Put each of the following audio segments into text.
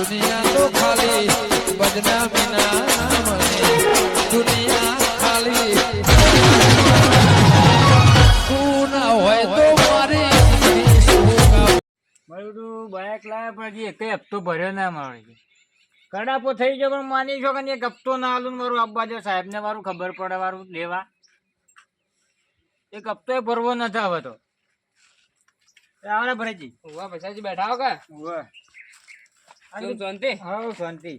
દુનિયા તો ખાલી બદનામી ના મને દુનિયા ખાલી તું ના હોય તો મારી મારું બાઇક લાવ્યા પછી એક હપ્તો ભર્યો ના મારે. કડાપો થઈ ગયો પણ માની છો કે એક હપ્તો ના આલું મારું આપવા જો સાહેબ ને મારું ખબર પડે મારું લેવા. એક હપ્તો ભરવો નથી આવતો. આવડે ભરેજી. ઉવા પૈસાજી બેઠા હો કે? શું શાંતિ. હા શાંતિ.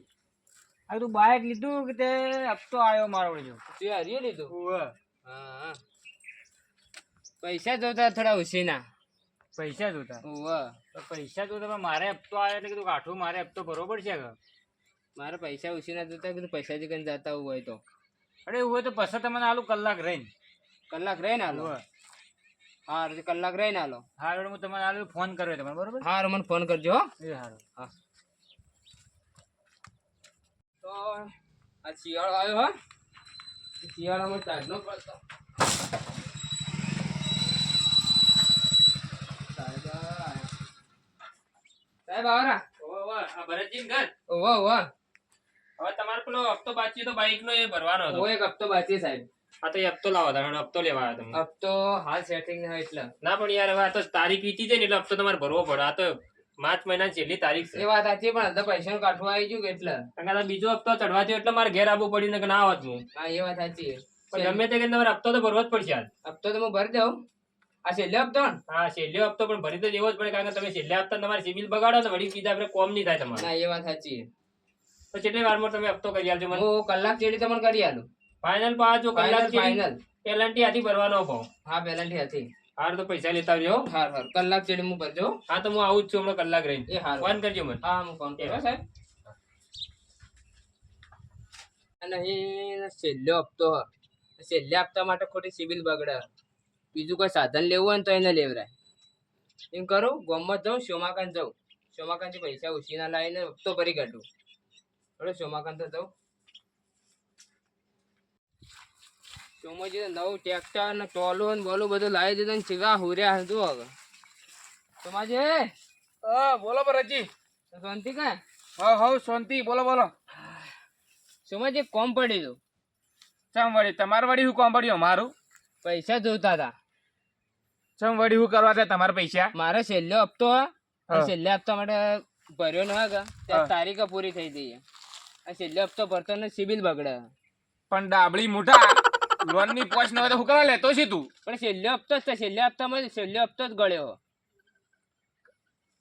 આ તું બાઇક લીધું કે તે હપ્તો આવ્યો મારો જો? તું હરીએ લીધું. હા. પૈસા જોતા થોડા ઉછીના પૈસા જોતા? તો પૈસા જોતા મારે હપ્તો આવ્યો એટલે કીધું કાઠું મારે હપ્તો ભરવો પડશે કે? મારે પૈસા ઉછીના જોતા કીધું પૈસાજી કઈ જતા હોય તો. અરે એવું હોય તો પછી તમને આલું કલાક રહીને. કલાક રહીને હાલો હા. કલાક રહીને આલો. હા હું તમને આલું ફોન કર્યો તમારે બરોબર? હા મને ફોન કરજો હો. સારું હા. તો આ શિયાળો આવ્યો હો? શિયાળામાં ચાંદનો પડતો સાહેબ આવરા આ ભરતજી ઘર? ઓવા ઓવા. હવે તમારે પેલો હપ્તો બાકી તો બાઈક નો એ ભરવાનો હતો. એક હપ્તો બાકી સાહેબ. આ તો એ હપ્તો લાવો તમે હપ્તો લેવા આવ્યા તમે. હપ્તો હાલ સેટિંગ એટલે. ના પણ યાર હવે આ તો તારીખ વીતી જાય ને એટલે હપ્તો તમારે ભરવો પડે. આ તો માર્ચ મહિના છેલ્લી તારીખ છે. એ વાત સાચી પણ અડધા પૈસા કાઠું આવી ગયું એટલે? કારણ કે બીજો હપ્તો ચડવા થયો એટલે મારે ઘેર આવવું પડ્યું ને કે ના આવત. હું હા એ વાત સાચી પણ ગમે તે કે તમારે હપ્તો તો ભરવો જ પડશે આજ હપ્તો તો હું ભરી દઉં. આ છેલ્લો હપ્તો હા છેલ્લો હપ્તો પણ ભરી તો દેવો જ પડે કારણ કે તમે છેલ્લા હપ્તા તમારે સિબિલ બગાડો ને વળી બીજા આપણે કોમ નહીં થાય તમારે. ના એ વાત સાચી તો કેટલી વારમાં તમે હપ્તો કરી આલજો મને? હું કલાક ચેડી તમને કરી આલું. ફાઇનલ પાછો કલાક ફાઇનલ પેલન્ટી આથી ભરવાનો ભાવ હા પેલન્ટી હતી હાર તો પૈસા લેતા આવજો હાર હાર. કલાક ચડી હું ભરજો. હા તો હું આવું જ છું હમણાં કલાક રહીને. એ હાર. ફોન કરજો મને. હા હું ફોન કર્યો સાહેબ. અને એ છેલ્લો હપ્તો. છેલ્લે હપ્તા માટે ખોટી સિવિલ બગડે. બીજું કોઈ સાધન લેવું હોય ને તો એને લેવરાય. એમ કરું ગોમત જાઉં શોમાકાંત જાઉં. શોમાકાનથી પૈસા ઉછીના લાવીને હપ્તો ભરી કાઢું. થોડો શોમાકાન તો જાઉં. ચોમાજી નવું ટ્રેક્ટર ને ટોલું ને બોલું બધું લાવી દીધું ને ચીગા હુર્યા હતું હવે. ચોમાજી હા બોલો ભરતજી શાંતિ કે હા હા શાંતિ. બોલો બોલો. સોમાજી કોમ પડી હતું ચમ વળી? તમારે વળી હું કોમ પડ્યું? મારું? પૈસા જોતા હતા. ચમ વળી હું કરવા છે તમારા પૈસા? મારે છેલ્લો હપ્તો છેલ્લા હપ્તા માટે ભર્યો ન હે. ત્યાં તારીખ પૂરી થઈ ગઈ આ છેલ્લો હપ્તો ભરતો ને સિબિલ બગડે. પણ ડાબળી મોટા લોનની પોચ ન હોય તો હું કરવા લેતો છે તું? પણ છેલ્લો હપ્તો જ છેલ્લે હપ્તામાં છેલ્લો હપ્તો જ ગળ્યો.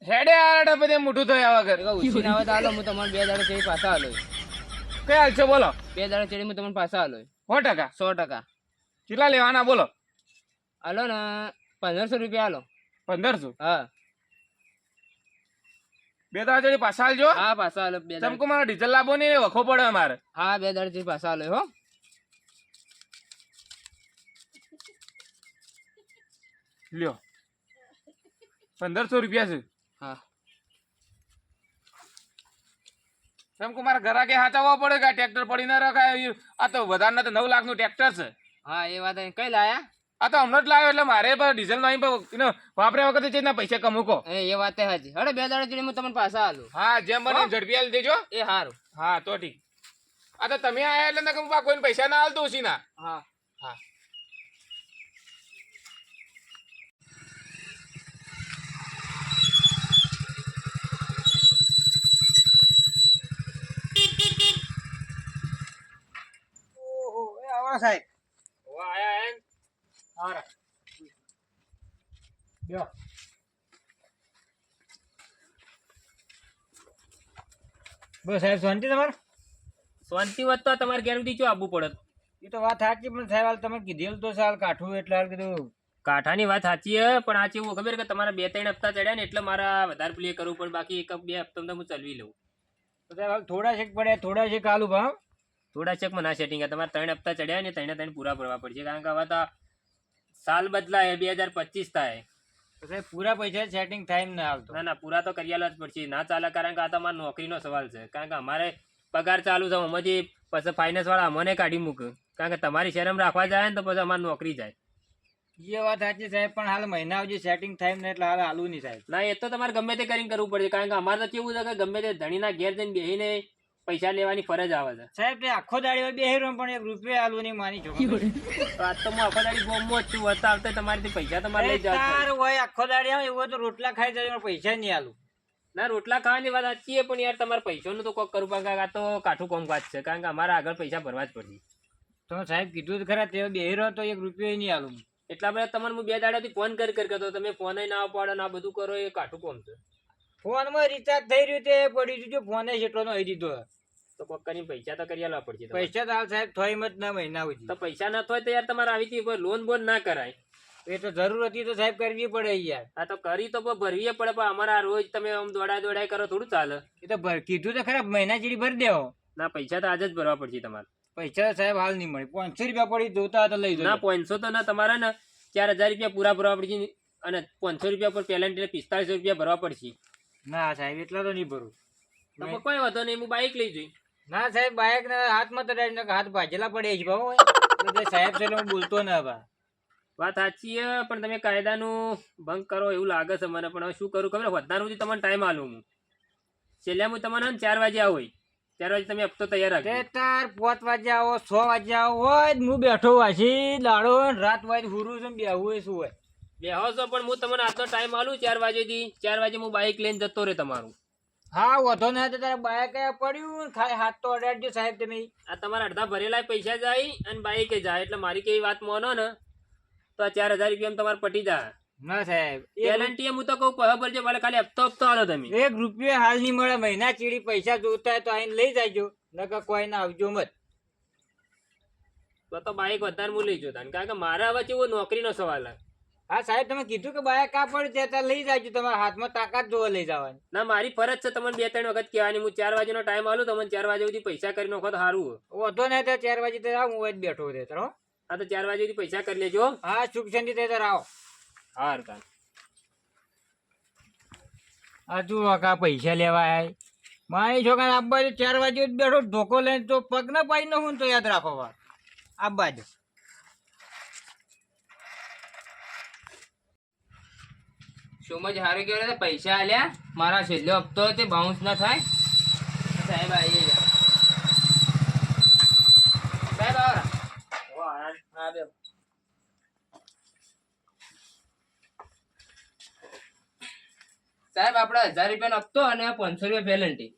હેડે આડે બધે મોટું થયા વગર ઉછી ના આવે તો હાલો હું તમારે બે દાડા ચેડી પાછા હાલો. કઈ હાલ છે? બોલો. બે દાડા ચેડી હું તમને પાછા હાલો. સો ટકા. સો ટકા. કેટલા લેવાના? બોલો. હાલો ને પંદરસો રૂપિયા હાલો. પંદરસો? હા. બે દાડા ચડી પાછા હાલજો. હા પાછા હાલો બે ચમકો મારો ડીઝલ લાવો નહીં વખો પડે અમારે. હા બે દાડા ચડી પાછા હાલો હો. લ્યો. પંદરસો રૂપિયા છે. હા. ચમકો મારા ઘરા કે હાચાવવા પડે કે ટ્રેક્ટર પડી ના રખાય? આ તો વધારે તો નવ લાખનું ટ્રેક્ટર છે. હા એ વાત કઈ લાયા? આ તો હમણાં જ લાવ્યો એટલે મારે પણ ડીઝલમાં વાપર્યા વખતે છે પૈસા કમુકો. એ એ વાત હાજી હડે બે દાડા જોડી હું તમને પાછા હાલું હા જેમ બને ઝડપી હાલ દેજો. એ હારું. હા તો ઠીક. આ તો તમે આયા એટલે નકર બા કોઈને પૈસા ના હાલતો ઓછી ના હા. હા. સાહેબ. હવે આયા હારા. લ્યો. બસ સાહેબ શાંતિ તમારે? શાંતિ વાત તો તમારે સુધી શું આવવું પડે? એ તો વાત સાચી પણ સાહેબ હાલ તમે કીધેલું તો સાહેબ કાઠું એટલે હાલ કીધું. કાંઠાની વાત સાચી હે પણ આ કેવું ખબર કે તમારા બે ત્રણ હપ્તા ચડ્યા ને એટલે મારા વધારે પ્લે કરવું પડે બાકી એક બે હપ્તા હું ચલવી લઉં. તો સાહેબ થોડા છેક પડ્યા થોડા છેક આલુ ભાવ થોડા ચેકમાં ના સેટિંગ તમારે ત્રણ હપ્તા ચડ્યા ને ત્રણે ત્રણ પૂરા ભરવા પડશે. કારણ કે હવે તો સાલ બદલાય બે હજાર પચીસ થાય. પૂરા પૈસા સેટિંગ થાય એમ ના હાલતો. ના ના પૂરા તો કરી જ પડશે. ના ચાલે કારણ કે આ તમારા નોકરીનો સવાલ છે. કારણ કે અમારે પગાર ચાલુ છે આમાંથી પછી ફાઇનાન્સ વાળા અમને કાઢી મૂકે. કારણ કે તમારી શેરમ રાખવા જાય ને તો પછી અમારી નોકરી જાય. એ વાત સાચી સાહેબ પણ હાલ મહિના સુધી સેટિંગ થાય ને એટલે હાલ હાલું નહીં સાહેબ. ના એ તો તમારે ગમે તે કરીને કરવું પડશે. કારણ કે અમારે તો કેવું છે કે ગમે તે ધણીના ઘેર જઈને બેસીને પૈસા લેવાની ફરજ આવે છે. સાહેબ તે આખો દાડી બે હેરો પણ એક રૂપિયો હાલું નહીં માની જો આજ તો હું આખો દાડી ગોમમાં જ છું વધતા આવતા તમારેથી પૈસા તમારે લઈ જાવ તાર હોય આખો દાડી આવે એવો તો રોટલા ખાઈ જાય પૈસા નહીં હાલું ના રોટલા ખાવાની વાત સાચી છે પણ યાર તમારે પૈસાનું તો કોક કરવું પડે આ તો કાઠું કોમકાજ છે કારણ કે અમારે આગળ પૈસા ભરવા જ પડશે. તો સાહેબ કીધું જ ખરા તે બે રહ્યો તો એક રૂપિયો નહીં આલું. એટલા બધા તમારે હું બે દાડાથી ફોન કરી કરી કરતો તમે ફોન ના પાડો ના બધું કરો એ કાઠું કોમ છે. ફોનમાં રિચાર્જ થઈ રહ્યું તે પડી જો ફોને જેટલો નો દીધો. તો કોક કરીને પૈસા તો કરી આલવા પડશે પૈસા તો સાહેબ થોઈ મત ના મહિના સુધી તો પૈસા ના થોય તો યાર તમારે આવી હતી લોન બોન ના કરાય. એ તો જરૂર હતી તો સાહેબ કરવી પડે યાર. હા તો કરી તો ભરવી પડે પણ અમારે આ રોજ તમે આમ દોડાય દોડાઈ કરો થોડું ચાલે. એ તો ભર- કીધું તો ખરાબ મહિના જેડી ભરી દેવો. ના પૈસા તો આજે જ ભરવા પડશે તમારે. પૈસા તો સાહેબ હાલ નહીં મળે. પાંચસો રૂપિયા પડી જોતા તો લઈ ના પાંચસો તો ના તમારે ને ચાર હજાર રૂપિયા પૂરા ભરવા પડશે અને પાંચસો રૂપિયા પર પેલા એટલે પિસ્તાળીસો રૂપિયા ભરવા પડશે. ના સાહેબ એટલા તો નહીં ભરું. તો કોઈ વાંધો નહીં હું બાઈક લઈ જઈ ના સાહેબ બાઇક ના હાથમાં તો ડાયરેક્ટ નકર હાથ ભાજેલા પડે છે ભાવ. એટલે સાહેબ છે હું બોલતો ના બા વાત સાચી છે પણ તમે કાયદાનું ભંગ કરો એવું લાગે છે મને. પણ હવે શું કરું ખબર? વધારે સુધી તમને ટાઈમ આલું હું. છેલ્લે હું તમને ચાર વાગે આવું ચાર વાગે તમે હપ્તો તૈયાર રાખજો. તાર પાંચ વાગે આવો છ વાગે આવો હોય હું બેઠો વાસી દાડો રાત વાગે હુરું છું ને બેહું હોય શું હોય. બેહો છો પણ હું તમને આજનો ટાઈમ આલું ચાર વાગેથી. ચાર વાગે હું બાઇક લઈને જતો રહે તમારું. હા વધો ને તો તારે બાઈક પડ્યું? ખાલી હાથ તો અડાડજો સાહેબ તમે. આ તમારા અડધા ભરેલા પૈસા જાય અને બાઈકે જાય એટલે મારી કેવી વાત માનો ને? તો આ ચાર હજાર રૂપિયા તમારે પટી જાય. ના સાહેબ ગેરંટી હું તો કહું બરાબર છે ભલે ખાલી હપ્તો હપ્તો આલો તમે. એક રૂપિયો હાલ નહીં મળે મહિના ચીડી પૈસા જોતા હોય તો આઈને લઈ જાયજો નકર કોઈ ના આવજો મત. તો તો બાઈક વધારે હું લઈ જતા કારણ કે મારે હવે કેવો નોકરીનો સવાલ છે. હા સાહેબ તમે કીધું કે બાય કા પડ્યું જે તાર લઈ જાયજો તમારા હાથમાં તાકાત જોવા લઈ જવાની. ના મારી ફરજ છે તમને બે ત્રણ વખત કહેવાની. હું ચાર વાગ્યાનો ટાઈમ આલું તમને ચાર વાગ્યા સુધી પૈસા કરી નાખો તો સારું વધો નહીં તો ચાર વાગે તો આવું હોય જ બેઠો છે તારો હા. તો ચાર વાગ્યા સુધી પૈસા કરી લેજો હા. સુખ શાંતિ તે તાર આવો. હાર તાર આ તું કા પૈસા લેવા આય મારી છોકરા જો ચાર વાગે બેઠો ધોકો લઈને તો પગ ના પાઈ ન હું તો યાદ રાખો આબા જ શોમાં હારું કહેવાય પૈસા આલ્યા મારા છેલ્લો હપ્તો તે બાઉન્સ ના થાય. સાહેબ આવી ગયા. સાહેબ આવરા હા બે. સાહેબ આપણે હજાર રૂપિયાનો હપ્તો અને પાંચસો રૂપિયા પેનલ્ટી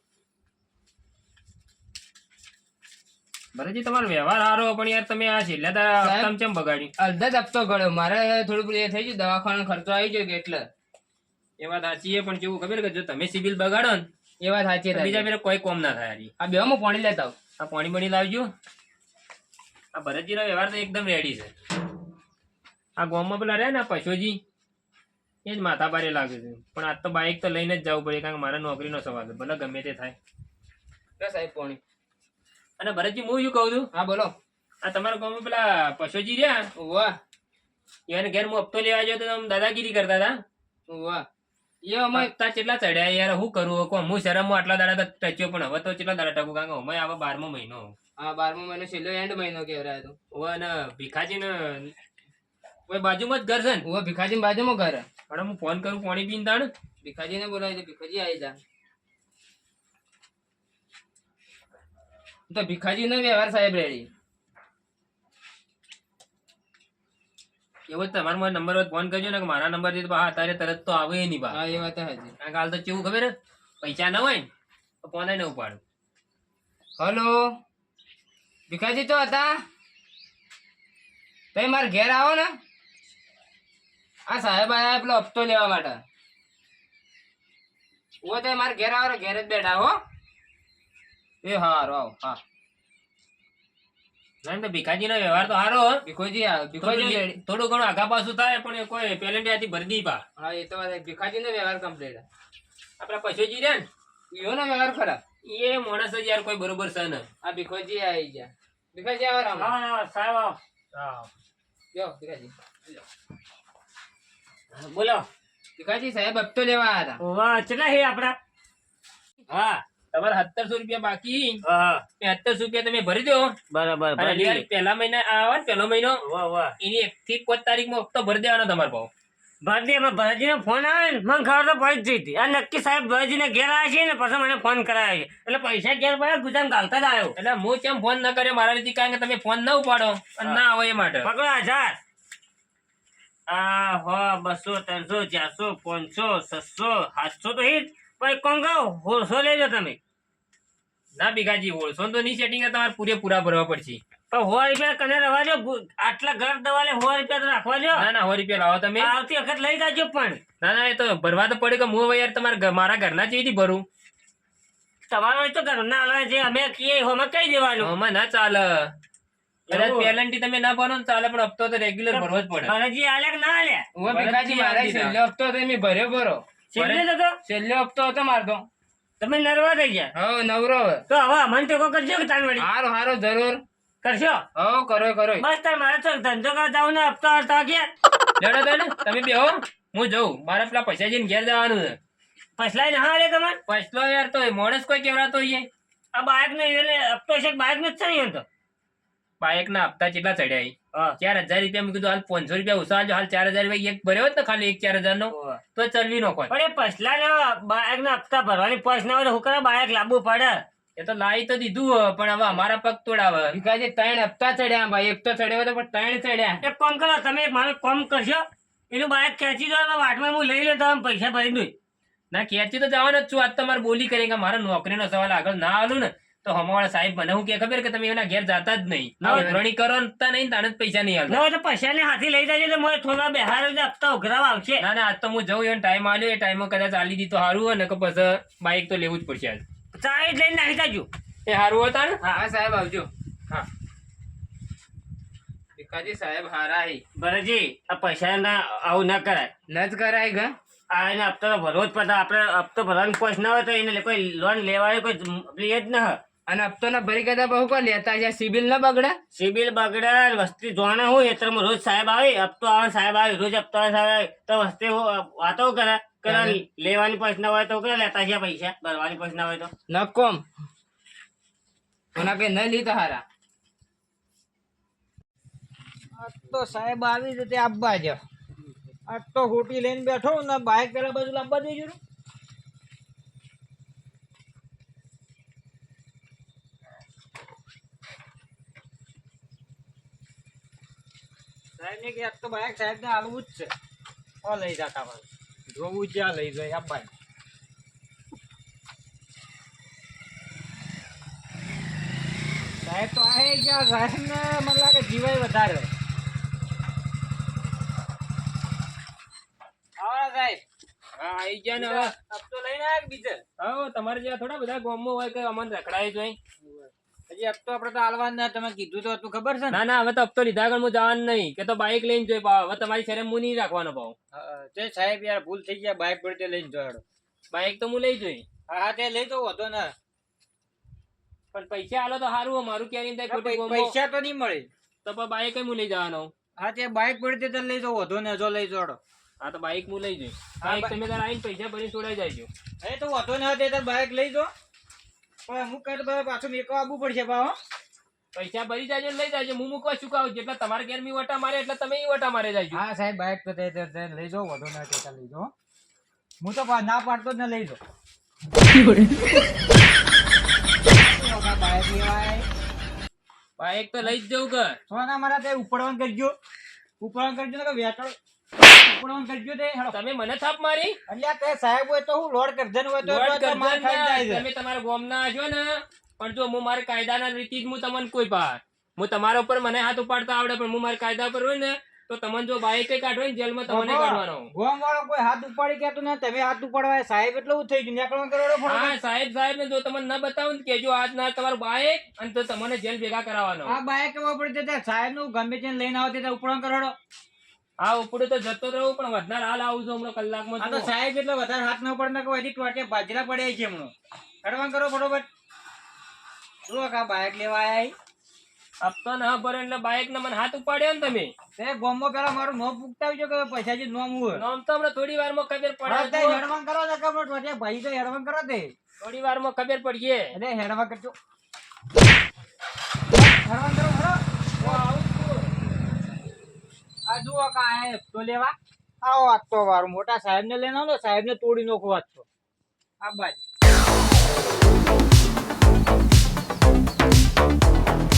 ભરતજી તમારો વ્યવહાર સારો પણ યાર તમે આ છેલ્લા. હપ્તામાં કેમ બગાડ્યું? અડધા જ હપ્તો ગળ્યો. મારે થોડું એ થઈ ગયું દવાખાનો ખર્ચો આવી ગયો એટલે. એ વાત સાચી છે પણ કેવું ખબર કે જો તમે સિબિલ બગાડો ને એ વાત સાચી બીજા તારી. કોઈ કોમ ના થાય આ બે હું પાણી લેતા આ પાણી બણી લાવજો. આ ભરતજીનો વ્યવહાર તો એકદમ રેડી છે. આ ગામમાં પેલા રહ્યા ને પશુજી એ જ માથા પારે લાગે છે. પણ આજ તો બાઇક તો લઈને જ જવું પડે કારણ કે મારા નોકરીનો સવાલ છે. ભલે ગમે તે થાય. લે સાહેબ પાણી. અને ભરતજી હું શું કહું છું? હા બોલો. આ તમારા ગામમાં પેલા પશુજી રહ્યા? વાહ. એને ઘેર હું હપ્તો લેવા ગયો તો દાદાગીરી કરતા હતા? વાહ. એ અમે તા કેટલા ચડ્યા યાર હું કરું? કો હું શરમમાં આટલા દાડા તો ટચ્યો પણ હવે તો કેટલા દાડા ટકું? કારણ કે અમે આવે બારમો મહિનો. આ બારમો મહિનો છેલ્લો એન્ડ મહિનો કહેવાય તો. ઓ અને ભીખાજી ને કોઈ બાજુમાં જ ઘર છે ને? ઓ ભીખાજી બાજુમાં ઘર. હે. પણ હું ફોન કરું પાણી પીને તાણ? ભીખાજીને બોલાવી દે ભીખાજી આવી જા. તો ભીખાજી નો વ્યવહાર સાહેબ રેડી. એવો તમારો મારો નંબર ફોન કરજો ને કે મારા નંબરથી હા તારે તરત તો આવે નહીં બા. હા એ વાત હાજી કારણ કે હાલ તો કેવું ખબર? પૈસા ના હોય ને તો ફોન ન ઉપાડું. હલો? ભીખાજી તો હતા? તમે મારા ઘેર આવો ને. આ સાહેબ આયા પેલો હપ્તો લેવા માટે. ઓ તમે મારા ઘેર આવો ને ઘેર જ બેઠા હો. એ હારો આવો હા. ના તો ભીખાજી નો વ્યવહાર તો સારો ભીખોજી આવો ભીખોજી થોડું ઘણું આગા પાછું થાય પણ કોઈ પેલેન્ટિયાથી ભરી દી પા. હા એ તો ભીખાજીનો વ્યવહાર કમ્પ્લીટ આપડા પશુજી રહ્યા ને? ઈયો નો વ્યવહાર ખરા એ માણસ જ યાર કોઈ બરોબર છે ને. આ ભીખોજી આવી ગયા. ભીખાજી આવો રામ. સાહેબ જો ભીખાજી. બોલો. ભીખાજી સાહેબ હપ્તો લેવા આવ્યા હતા. વાહ હે આપડા હા. તમારા સત્તરસો રૂપિયા બાકી સત્તરસો રૂપિયા તમે ભરી દો. બરાબર પહેલા મહિના આવે ને પહેલો મહિનો એની એક થી પાંચ તારીખમાં હપ્તો ભરી દેવાનો તમારે ભાવ ભરતી એમાં ભરતજીનો ફોન આવે ને મને ખબર તો પડી જ હતી. આ નક્કી સાહેબ ભરતજીને ઘેર આવ્યા છે ને પછી મને ફોન કરાયો છે. એટલે પૈસા ઘેર પડ્યા ગુજરાત ગાલતા જ આવ્યો. એટલે હું કેમ ફોન ન કર્યો મારા રીતે કારણ કે તમે ફોન ન ઉપાડો અને ના આવો એ માટે. પકડો હજાર આ હો બસો ત્રણસો ચારસો પાંચસો છસો સાતસો તો હિટ પણ કોણ કહો હોળસો લેજો તમે. ના ભીખાજી ઓળસો તો નહીં સેટિંગ તમારે પૂરેપૂરા ભરવા પડશે. પણ સો રૂપિયા કને રવા જો આટલા ઘર દવાલે સો રૂપિયા તો રાખવા દો. ના ના સો રૂપિયા લાવો તમે. આવતી વખત લઈ જાજો પણ. ના ના એ તો ભરવા તો પડે કે હું હવે યાર તમારા મારા ઘરના જેવી ભરું. તમારો તો ઘરના હાલવા છે અમે કહીએ હોમાં કઈ દેવાનું. હોમાં ના ચાલે. કદાચ એવું? તમે ના ભરો ને ચાલે પણ હપ્તો તો રેગ્યુલર ભરવો જ પડે. ભરતજી આલે ના આલે હું ભીખાજી મારા છેલ્લો હપ્તો ભર્યો ભરો. છેલ્લે છેલ્લો હપ્તો હતો મારતો તમે નરવા થઈ ગયા? હા નવરો હવે. તો હવે અમને ટેકો કરજો કે તાન વળી? હારો હારો જરૂર. કરશો? હો કરો કરો. બસ તાર મારે તો ધંધો કરવા જાવ ને હપ્તા હપ્તા ગયા તો ને તમે બેહો હું. જઉં. મારે પેલા પૈસા જઈને ઘેર જવાનું છે. પછલા ને હા રે તમારે પછલો યાર તો મોડસ કોઈ કેવડાતો હોય આ બાઇક ને એટલે હપ્તો છે બાઇક નો જ છે ને તો? બાઇક ના હપ્તા કેટલા ચડ્યા ચાર હજાર રૂપિયા. મેં કીધું હાલ પાંચસો રૂપિયા ઓછા હાલ ચાર હજાર રૂપિયા એક ભર્યો ને ખાલી એક ચાર હજાર નો તો ચલવી નો કોઈ. પણ એ પછલા ને બાઇક ના હપ્તા ભરવાની પોચ ના હોય તો હું બાઇક લાવવું પડે? એ તો લાવી તો દીધું પણ હવે અમારા પગ તોડાવે. ભીખાજી ત્રણ હપ્તા ચડ્યા ભાઈ એક તો ચડ્યો હતો પણ ત્રણ ચડ્યા. એક કોમ કરો તમે મારું કોમ કરશો એનું બાઇક ખેંચી દો વાટમાં હું લઈ લો તમે પૈસા ભરી દઉં ના ખેંચી તો જવાનો જ છું. આજ તમારે બોલી કરી કે મારા નોકરીનો સવાલ આગળ ના આલું ને. તો હમાવાળા સાહેબ મને હું કે ખબર કે તમે એના ઘેર જતા જ નહીં. ના. કરો તા નહીં તાને જ પૈસા નહીં આવતા તો પૈસા ને હાથી લઈ જાય મારે થોડા બેહાર હપ્તા ઉઘરાવા આવશે. ના ના આજ તો હું જઉં એનો ટાઈમ આવ્યો એ ટાઈમ કદાચ આલી દી સારું હોય ને કે પછી બાઇક તો લેવું જ પડશે આજ. સાહેબ લઈને નાખી જાજો. એ સારું હતા ને? હા સાહેબ આવજો. હા. ભીખાજી સાહેબ હારા હી. ભરતજી આ પૈસા ના આવું ના કરાય. ન જ કરાય ગા આ એને હપ્તો તો ભરવો જ પડતા આપણે હપ્તો ભરવાનું પોચ ના હોય તો એને કોઈ લોન લેવાય કોઈ એ જ ના હોય. અને હપ્તો ના ભરી ગયા બહુ કોણ લેતા છે સિબિલ ના બગડે? સિબિલ બગડે વસ્તી જોણે હોય એતરમાં રોજ સાહેબ આવે હપ્તો આવે સાહેબ આવે રોજ હપ્તો આવે સાહેબ આવે તો વસ્તી વાતો કરે કરે. લેવાની પૈસા હોય તો કરે લેતા છે પૈસા ભરવાની પૈસા હોય તો. નકોમ કોના કઈ ન લીધા હારા. તો સાહેબ આવી રીતે આપવા જ આજ તો હોટી લઈને બેઠો ને બાઇક પેલા બાજુ લાવવા દેજો ને. સાહેબ ને કે તો બાઇક આલવું જ છે. ઓ લઈ જતા હોય જોવું જ્યાં લઈ જાય આપવા સાહેબ તો આ ગયા સાહેબ ને મને લાગે જીવાય વધારે. તમારે જેવા થોડા બધા ગામમાં હોય કે અમને રખડાય જોઈ હજી હપ્તો આપણે તો હાલવાનું ના તમે કીધું તો હતું ખબર છે ના? ના હવે તો હપ્તો લીધા આગળ હું જવાનું નહીં કે તો બાઇક લઈને જોઈ પાવ હવે તમારી શરમ હું નહીં રાખવાનો પાવ તે સાહેબ યાર ભૂલ થઈ ગયા બાઇક પર તે લઈને જોયો બાઇક તો હું લઈ જોઈ. હા હા તે લઈ તો હતો ને. પણ પૈસા આલો તો સારું મારું ક્યારે થાય ખોટી પૈસા તો નહીં મળે. તો પણ બાઇક હું લઈ જવાનો. હા તે બાઇક પર તે લઈ તો વધો ને જો લઈ જોડો. હા તો બાઇક હું લઈ જઈ હા, બાઇક તમે તારા આવીને પૈસા ભરી છોડાઈ જાયજો. અરે તો વધો ને તે બાઇક લઈ જો. પણ અમુક કઈ તો પાછું મેકો આવવું પડશે પાહો પૈસા ભરી જાજો ને લઈ જાજો. હું મૂકવા ચુકાવું જેટલા તમારા ઘેર મી વટા મારે એટલે તમે ઈ વટા મારે જાજો. હા સાહેબ બાઇક તો લઈ જાઓ વધો ના તે લઈ જાઓ. હું તો ના પાડતો જ ને લઈ જાઓ બાઇક લેવાય તો લઈ જ જવું કે સોના મારા તે ઉપડવાનું કરજો. ઉપડવાનું કરજો ને કે વેચાણ તમે મને થાપ મારી? એટલે તે સાહેબ હોય તો હું લોડ કરજન હોય તો લોડ એટલો તો માર કરજો ખાઈ જાય ને. છે. તમે તમારા ગોમના હશો ને. પણ જો હું મારા કાયદાના રીતિ જ હું તમને કોઈ પાર. હું તમારા ઉપર મને હાથ ઉપાડતા આવડે પણ હું મારા કાયદા પર હોય ને તો તમને જો બાઈક કાઢો ને જેલમાં તમને કાઢવાનો. ગોમ વાળો કોઈ હાથ ઉપાડી કહેતો ના તમે હાથ ઉપાડવા સાહેબ એટલે હું થઈ ગયું. નીકળવાનું કરોડો હા સાહેબ સાહેબ ને જો તમને ના બતાવું ને કેજો આજ ના તમારું બાઈક અને તો તમને જેલ ભેગા કરાવવાનો. આ બાઈક કેવા પડી સાહેબનું ગમે તેને લઈને આવો તે ઉપડવાનું કરોડો હા ઉપડે તો જતો રહું પણ વધારે હાલ આવું છું હમણાં કલાકમાં આ તો સાહેબ એટલે વધારે હાથ ન પડે કે હજી ટોટે બાજરા પડ્યા છે હમણાં. કડવાનું કરો બરોબર જુઓ કા બાઇક લેવા આવ્યા હપ્તો ના ભરે એટલે બાઈક ને મને હાથ ઉપાડ્યો ને તમે. તે ગોમમાં પેલા મારું નોમ પૂગતાવજો કે પૈસા જે નોમ હોય. નોમ તો હમણાં થોડી વારમાં ખબર પડે. હેડવાન કરો ને કે ટોટે ભાઈ તો હેડવાન કરો તે. થોડી વારમાં ખબર પડીએ. અરે હેડવા કરજો. હેડવા કરો હેડો. હું આવું જ છું. આ જુઓ કા આ હપ્તો લેવા આવો આજ તો વાર મોટા સાહેબ ને લઈને આવો સાહેબ ને તોડી નાખો આજ તો આ બાજુ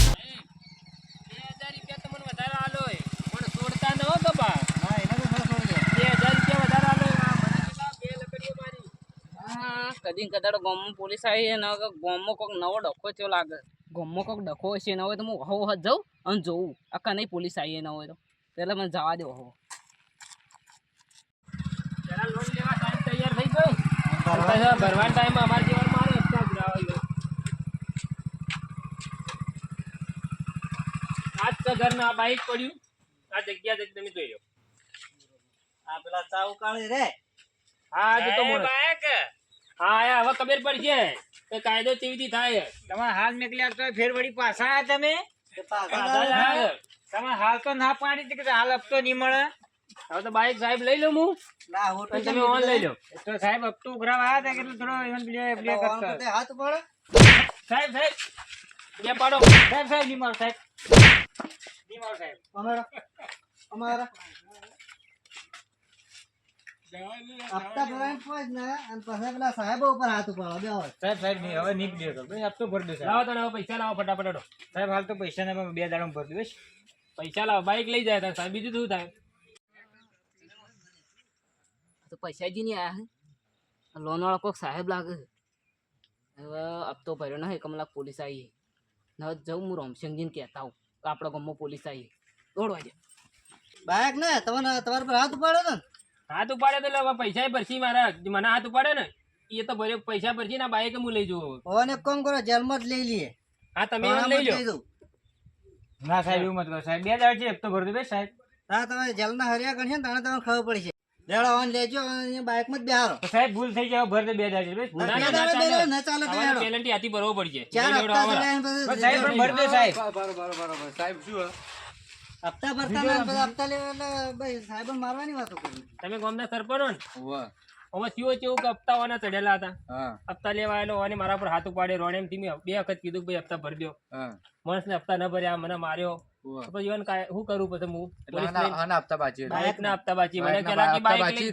બે હજાર રૂપિયા તમને વધારે આલોય. પણ છોડતા હો ગભા. હા એને તો થોડો થોડો દે. બે હજાર રૂપિયા વધારે આલોય. આ મને કેટલા બે લકડીઓ મારી. હા કદી કદાડ ગામમાં પોલીસ આવી ને ગામમાં કોઈક નવો ડખો થયો લાગે ગામમાં કોઈક ડખો હશે ન હોય તો હું હવ હદ જાઉં અને જોઉં આખા નહીં પોલીસ આવી ન હોય તો એટલે મને જવા દેવો હો. જરા ટાઈમ તૈયાર થઈ ગયો. પાછા ભરવાનો ટાઈમ અમારા જેવા મારે હપ્તા ભરાવા ગયો. આ છે ઘરના આ બાઈક પડ્યું. આ જગ્યા જ તમે જોઈ લો. આ પેલા ચા રે. હા આજે તો એ બાઈક, હા આયા હવે ખબર પડશે. કે કાયદો કેવી રીતે થાય? તમારે હાલ નીકળ્યા તો ફેર વળી પાછા આયા તમે? પાછા. તમે હાલ તો ના પાડી કે હાલ હપ્તો નહીં મળે? હવે તો બાઈક સાહેબ લઈ લઉં હું. ના હોટલ તો તમે ઓન લઈ લો. તો સાહેબ હપ્તો ઉઘરાવા આવ્યા હતા એટલે થોડો ઇવન કરતા. હાથ પડે સાહેબ સાહેબ. બે પાડો. સાહેબ સાહેબ નહીં મારો સાહેબ. નહીં મારો સાહેબ. અમારા અમારા. હપ્તા ભરાઈને પહોંચ ને. અને પછી પેલા સાહેબો ઉપર હાથ ઉપાડો. બે સાહેબ સાહેબ નહીં હવે clear ભાઈ હપ્તો ભરી દો સાહેબ. લાવો તને પૈસા લાવો ફટાફટ હેડો. સાહેબ હાલ તો પૈસા ને બે દાડા ભરી દઈશ પૈસા લાવ બાઈક લઈ જાય તાર સાહેબ. બીજું શું થાય? તો પૈસાજી નહીં આયા લોન વાળો કોઈક સાહેબ લાગે હવે હપ્તો ભર્યો નહીં કમલાક પોલીસ આવી ન હવે જવું હું રોમસિંગજીને કહેતા હું કે આપણા ગામમાં પોલીસ આવી દોડવા જાય બાઈક ને તમને તમારા પર હાથ ઉપાડો ને? હાથ ઉપાડે તો એટલે પૈસા ભરશી મારા. મને હાથ ઉપાડે ને? એ તો ભર્યો પૈસા ભરશી ને બાઈક હું લઈ જવું હવે. એક કામ કરો જેલમાં જ લઈ લઈએ હા તમે લઈ જ જવું. ના સાહેબ એવું મત કરો. સાહેબ બે દાડ છે હપ્તો ભરતો દો ભાઈ સાહેબ. હા તમે જેલના હરિયા ગણશે ને તને તમને ખબર પડશે લેવડો ઓન લેજો અને બાઈકમાં બેહારો સાહેબ ભૂલ થઈ જાય ભરી દો બે દાડા છે ભાઈ ના, બે ના, ના ચાલે. દાડે તો હેડો. ભરવો પડશે. ચાર હપ્તા સાહેબ સાહેબ. હપ્તા ભરતા ના હપ્તા લેવા ભાઈ સાહેબ મારવાની વાતો કરી. તમે ગામના સરપંચ ને? હવે થયું કેવું કે હપ્તા વાના ચડેલા હતા. હપ્તા લેવા આવેલો અને મારા પર હાથ ઉપાડે રોણેમથી બે વખત કીધું કે ભાઈ હપ્તા ભરી દો માણસ ને હપ્તા ન ભર્યા મને માર્યો. પછી કાંઈ- શું કરું પછી હું? ના હપ્તા બાચી મને પેલા કે બાઈક લઈ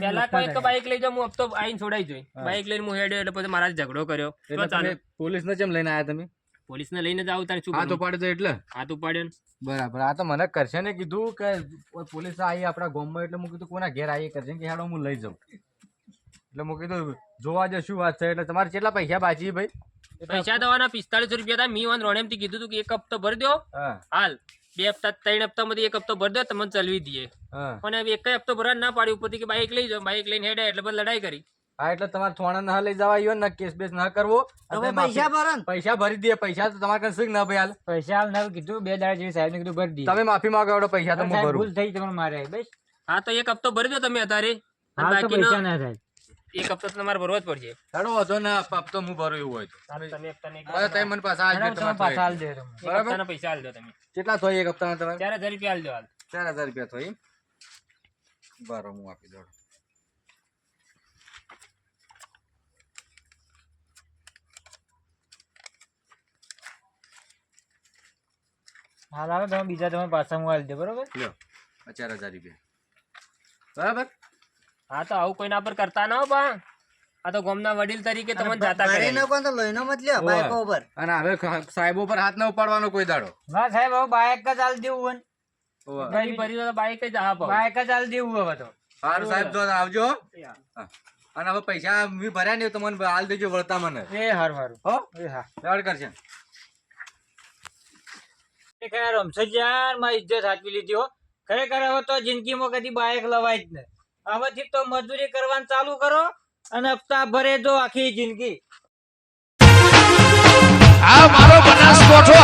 પેલા કોઈ તો બાઇક લઈ જાઉં હું હપ્તો આઈને છોડાઈ જોઈ. બાઇક લઈને હું હેડ્યો એટલે પછી મારા ઝઘડો કર્યો. ચાલે. પોલીસ ને કેમ લઈને આયા તમે? પોલીસને લઈને જાવ તારે શું હાથ? ઉપાડે તો એટલે. હાથ ઉપાડ્યો ને. બરાબર આ તો મને કરશે ને કીધું કે પોલીસ આવી આપણા ગામમાં એટલે મૂકી કીધું કોના ઘેર આવી કરશે કે હેડો હું લઈ જાઉં. એટલે હું કીધું જોવા જો શું વાત છે? એટલે તમારે કેટલા પૈસા બાજી ભાઈ? પૈસા દવાના પિસ્તાળીસ રૂપિયા હતા મી વાન રોણેમથી કીધું હતું કે એક હપ્તો ભરી દો. હાલ બે હપ્તા ત્રણ હપ્તા માંથી એક હપ્તો ભરી દો તમને ચલવી દઈએ. પણ એક હપ્તો ભરવા ના પાડી ઉપરથી કે બાઈક લઈ જાઓ બાઈક લઈને હેડે એટલે પછી લડાઈ કરી. હા એટલે તમારે થોડા ના લઈ જવા આવ્યો ને કેસ બેસ ના કરવો. તમે પૈસા ભર ને પૈસા ભરી દે પૈસા તો તમારે કઈ ના ભાઈ હાલ. પૈસા હાલ ના કીધું બે દાડા જેવી સાહેબ ને કીધું ભરી દે તમે માફી માંગો એવડો પૈસા તો હું ભરું. ભૂલ થઈ તમારે મારે બસ. હા તો એક હપ્તો ભરી દો તમે અત્યારે. પૈસા ના થાય. એક હપ્તો તમારે ભરવો જ પડશે. હેડો વધો ના હપ્તો હું ભરું એવું હોય તો. તમે મને પાછા આજ તમે પાછા આલજો બરાબર? તમે. પૈસા આલજો તમે. કેટલા થાય એક હપ્તાના તમારે? ચાર હજાર રૂપિયા આલજો હાલ. ચાર હજાર રૂપિયા થાય બરાબર હું આપી દઉં. હાલ આવે તમે બીજા તમે પાછા દે બરોબર? લ્યો હજાર રૂપિયા. બરાબર? હા તો આવું કોઈના પર કરતા ના હો બા આ તો ગામના વડીલ તરીકે તમને જાતા કરી ન કોણ તો લઈનો મત લ્યો બાઈક ઉપર. અને હવે સાહેબો પર હાથ ન ઉપાડવાનો કોઈ દાડો. ના સાહેબ હવે બાઈક જ હાલ દેવું હોય ભરી દો તો બાઈક જ હા બાઈક જ હાલ દેવું હવે તો. સારું સાહેબ તો આવજો અને હવે પૈસા મેં ભર્યા નહીં તો મને હાલ દેજો વળતા મને. એ હારું હારું. હો? એ હા. કરશે ખરા રમસજાનમાં ઇજ્જત સાચવી લીધી હો. ખરેખર હવે તો જિંદગીમાં કદી બાઇક લવાય જ નહીં. હવેથી તો મજૂરી કરવાનું ચાલુ કરો અને હપ્તા ભરે જો આખી જિંદગી. આ મારો બનાસકોઠો